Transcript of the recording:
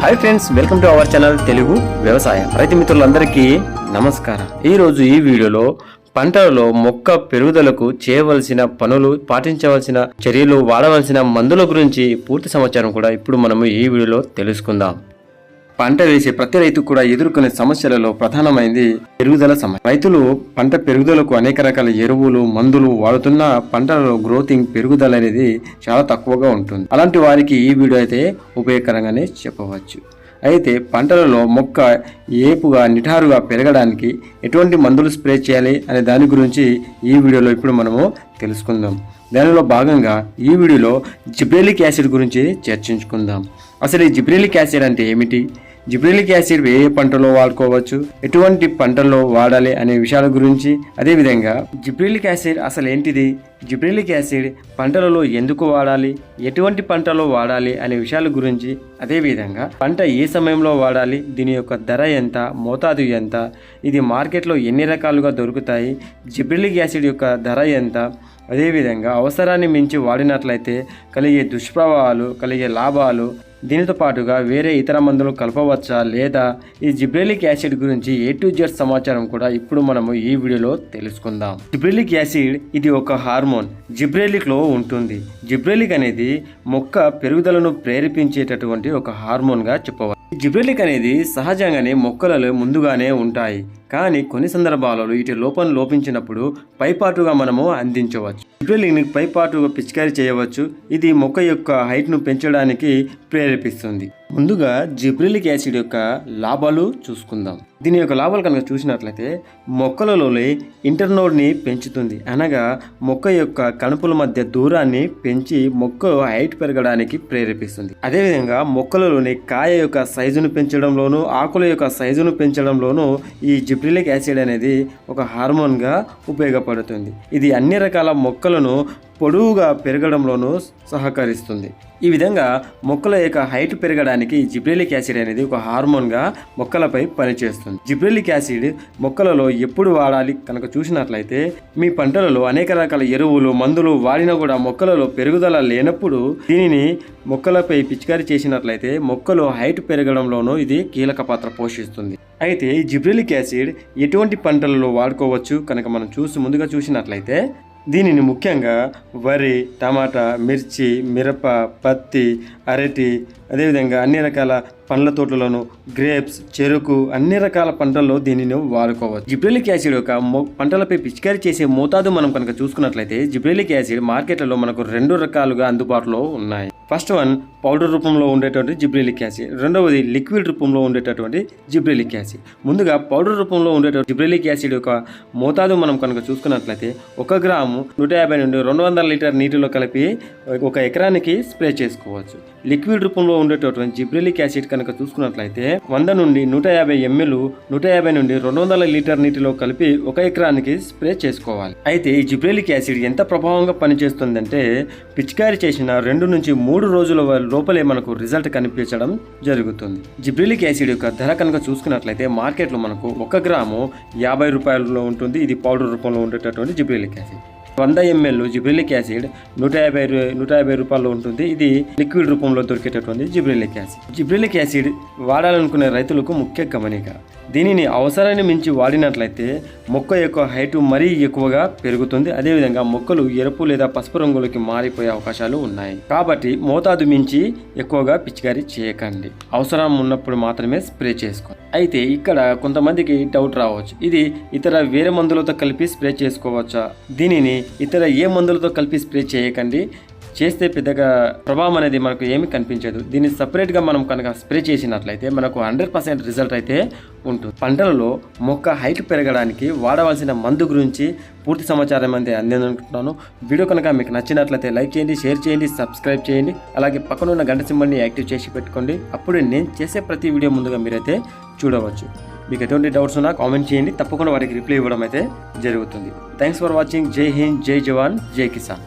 Hi friends welcome to our channel Telugu వ్యవసాయం రైతు మిత్రులందరికీ నమస్కారం ఈ రోజు ఈ వీడియోలో పంటలలో మొక్క పెరుగుదలకు చేయవలసిన పనులు పాటించవలసిన చర్యలు వాడవలసిన మందుల గురించి పూర్తి సమాచారం కూడా ఇప్పుడు మనము ఈ వీడియోలో తెలుసుకుందాం పంట వేసే ప్రతి రైతు కూడా ఎదుర్కొనే సమస్యలలో ప్రధానమైనది పెరుగుదల సమస్య. రైతులు పంట పెరుగుదలకు అనేక రకాల ఎరువులు మందులు వాడుతున్న పంటలలో గ్రోతింగ్ పెరుగుదల అనేది చాలా తక్కువగా ఉంటుంది. అలాంటి వారికి ఈ వీడియో అయితే ఉపయోగకరంగానే చెప్పవచ్చు. అయితే పంటలలో మొక్క ఏపుగా నిఠారుగా పెరగడానికి ఎటువంటి మందులు స్ప్రే చేయాలి అనే దాని గురించి ఈ వీడియోలో ఇప్పుడు మనము తెలుసుకుందాం. దానిలో భాగంగా ఈ వీడియోలో జిబ్రెలిక్ యాసిడ్ గురించి చర్చించుకుందాం. అసలు ఈ జిబ్రెలిక్ యాసిడ్ అంటే ఏమిటి? జిబ్రిలిక్ యాసిడ్ ఏ పంటలో వాడుకోవచ్చు ఎటువంటి పంటల్లో వాడాలి అనే విషయాల గురించి అదేవిధంగా జిబ్రిలిక్ యాసిడ్ అసలు ఏంటిది? జిబ్రిలిక్ యాసిడ్ పంటలలో ఎందుకు వాడాలి? ఎటువంటి పంటలో వాడాలి అనే విషయాల గురించి అదేవిధంగా పంట ఏ సమయంలో వాడాలి? దీని యొక్క ధర ఎంత? మోతాదు ఎంత? ఇది మార్కెట్లో ఎన్ని రకాలుగా దొరుకుతాయి? జిబ్రిలిక్ యాసిడ్ యొక్క ధర ఎంత? అదేవిధంగా అవసరాన్ని మించి వాడినట్లయితే కలిగే దుష్ప్రభావాలు కలిగే లాభాలు దీనితో పాటుగా వేరే ఇతర మందులు కలపవచ్చా లేదా ఈ జిబ్రెలిక్ యాసిడ్ గురించి ఏ టు జెడ్ సమాచారం కూడా ఇప్పుడు మనము ఈ వీడియోలో తెలుసుకుందాం. జిబ్రెలిక్ యాసిడ్ ఇది ఒక హార్మోన్. జిబ్రెలిక్లో ఉంటుంది. జిబ్రెలిక్ అనేది మొక్క పెరుగుదలను ప్రేరేపించేటటువంటి ఒక హార్మోన్గా చెప్పవచ్చు జిబ్రెలిక్ అనేది సహజంగానే మొక్కలలో ముందుగానే ఉంటాయి. కానీ కొన్ని సందర్భాలలో వీటి లోపం లోపించినప్పుడు పైపాటుగా మనము అందించవచ్చు. జిబ్రెలిక్ని పైపాటుగా పిచికారీ చేయవచ్చు. ఇది మొక్క యొక్క హైట్ను పెంచడానికి ప్రేరేపిస్తుంది. ముందుగా జిబ్రిలిక్ యాసిడ్ యొక్క లాభాలు చూసుకుందాం. దీని యొక్క లాభాలు కనుక చూసినట్లయితే మొక్కలలోని ఇంటర్నోడ్ని పెంచుతుంది. అనగా మొక్క యొక్క కణుపుల మధ్య దూరాన్ని పెంచి మొక్క హైట్ పెరగడానికి ప్రేరేపిస్తుంది. అదేవిధంగా మొక్కలలోని కాయ యొక్క సైజును పెంచడంలోనూ ఆకుల యొక్క సైజును పెంచడంలోనూ ఈ జిబ్రిలిక్ యాసిడ్ అనేది ఒక హార్మోన్గా ఉపయోగపడుతుంది. ఇది అన్ని రకాల మొక్కలను పొడవుగా పెరగడంలోనూ సహకరిస్తుంది. ఈ విధంగా మొక్కల యొక్క హైట్ పెరగడానికి జిబ్రెలిక్ యాసిడ్ అనేది ఒక హార్మోన్గా మొక్కలపై పనిచేస్తుంది. జిబ్రెలిక్ యాసిడ్ మొక్కలలో ఎప్పుడు వాడాలి కనుక చూసినట్లయితే మీ పంటలలో అనేక రకాల ఎరువులు మందులు వాడినా కూడా మొక్కలలో పెరుగుదల లేనప్పుడు దీనిని మొక్కలపై పిచికారీ చేసినట్లయితే మొక్కలు హైట్ పెరగడంలోనూ ఇది కీలక పాత్ర పోషిస్తుంది. అయితే జిబ్రెలిక్ యాసిడ్ ఎటువంటి పంటలలో వాడుకోవచ్చు కనుక మనం చూసి ముందుగా చూసినట్లయితే దీనిని ముఖ్యంగా వరి టమాటా మిర్చి మిరప పత్తి అరటి అదేవిధంగా అన్ని రకాల పండ్ల తోటలను గ్రేప్స్ చెరుకు అన్ని రకాల పంటల్లో దీనిని వాడుకోవచ్చు. జిబ్రెలిక్ యాసిడ్ యొక్క పంటలపై పిచికారీ చేసే మోతాదు మనం కనుక చూసుకున్నట్లయితే జిబ్రెలిక్ యాసిడ్ మార్కెట్లలో మనకు రెండు రకాలుగా అందుబాటులో ఉన్నాయి. ఫస్ట్ వన్ పౌడర్ రూపంలో ఉండేటువంటి జిబ్రిలిక్ యాసిడ్. రెండవది లిక్విడ్ రూపంలో ఉండేటటువంటి జిబ్రిలిక్ యాసిడ్. ముందుగా పౌడర్ రూపంలో ఉండేటువంటి జిబ్రిలిక్ యాసిడ్ యొక్క మోతాదు మనం కనుక చూసుకున్నట్లయితే ఒక గ్రాము నూట యాభై నుండి రెండు వందల లీటర్ నీటిలో కలిపి ఒక ఎకరానికి స్ప్రే చేసుకోవచ్చు. లిక్విడ్ రూపంలో ఉండేటటువంటి జిబ్రిలిక్ యాసిడ్ కనుక చూసుకున్నట్లయితే వంద నుండి నూట యాభై ఎంఎల్ నూట యాభై నుండి రెండు వందల లీటర్ నీటిలో కలిపి ఒక ఎకరానికి స్ప్రే చేసుకోవాలి. అయితే ఈ జిబ్రిలిక్ యాసిడ్ ఎంత ప్రభావంగా పనిచేస్తుందంటే పిచికారి చేసిన రెండు నుంచి మూడు రోజుల లోపలే మనకు రిజల్ట్ కనిపించడం జరుగుతుంది. జిబ్రిలిక్ యాసిడ్ యొక్క ధర కనుక చూసుకున్నట్లయితే మార్కెట్లో మనకు ఒక గ్రాము యాభై రూపాయలలో ఉంటుంది. ఇది పౌడర్ రూపంలో ఉండేటటువంటి జిబ్రిలిక్ యాసిడ్. వంద ఎంఎల్ జిబ్రిలిక్ యాసిడ్ నూట యాభై నూట యాభై రూపాయలు ఉంటుంది. ఇది లిక్విడ్ రూపంలో దొరికేటటువంటి జిబ్రెలిక్ యాసిడ్. జిబ్రిలిక్ యాసిడ్ వాడాలనుకునే రైతులకు ముఖ్య గమనిక. దీనిని అవసరాన్ని మించి వాడినట్లయితే మొక్క యొక్క హైటు మరీ ఎక్కువగా పెరుగుతుంది. అదేవిధంగా మొక్కలు ఎరుపు లేదా పసుపు రంగులోకి మారిపోయే అవకాశాలు ఉన్నాయి. కాబట్టి మోతాదు మించి ఎక్కువగా పిచికారీ చేయకండి. అవసరం ఉన్నప్పుడు మాత్రమే స్ప్రే చేసుకోండి అయితే ఇక్కడ కొంతమందికి డౌట్ రావచ్చు. ఇది ఇతర వేరే మందులతో కలిపి స్ప్రే చేసుకోవచ్చా? దీనిని ఇతర ఏ మందులతో కలిపి స్ప్రే చేయకండి. చేస్తే పెద్దగా ప్రభావం అనేది మనకు ఏమి కనిపించదు. దీన్ని సపరేట్గా మనం కనుక స్ప్రే చేసినట్లయితే మనకు హండ్రెడ్ పర్సెంట్ రిజల్ట్ అయితే ఉంటుంది. పంటలలో మొక్క హైట్ పెరగడానికి వాడవలసిన మందు గురించి పూర్తి సమాచారం అయితే అందిందనుకుంటున్నాను. వీడియో కనుక మీకు నచ్చినట్లయితే లైక్ చేయండి షేర్ చేయండి సబ్స్క్రైబ్ చేయండి. అలాగే పక్కన ఉన్న గంట సింబల్ని యాక్టివ్ చేసి పెట్టుకోండి. అప్పుడు నేను చేసే ప్రతి వీడియో ముందుగా మీరైతే చూడవచ్చు. మీకు ఎటువంటి డౌట్స్ ఉన్నా కామెంట్ చేయండి. తప్పకుండా వారికి రిప్లై ఇవ్వడం అయితే జరుగుతుంది. థ్యాంక్స్ ఫర్ వాచింగ్ జై హింద్ జై జవాన్ జై కిసాన్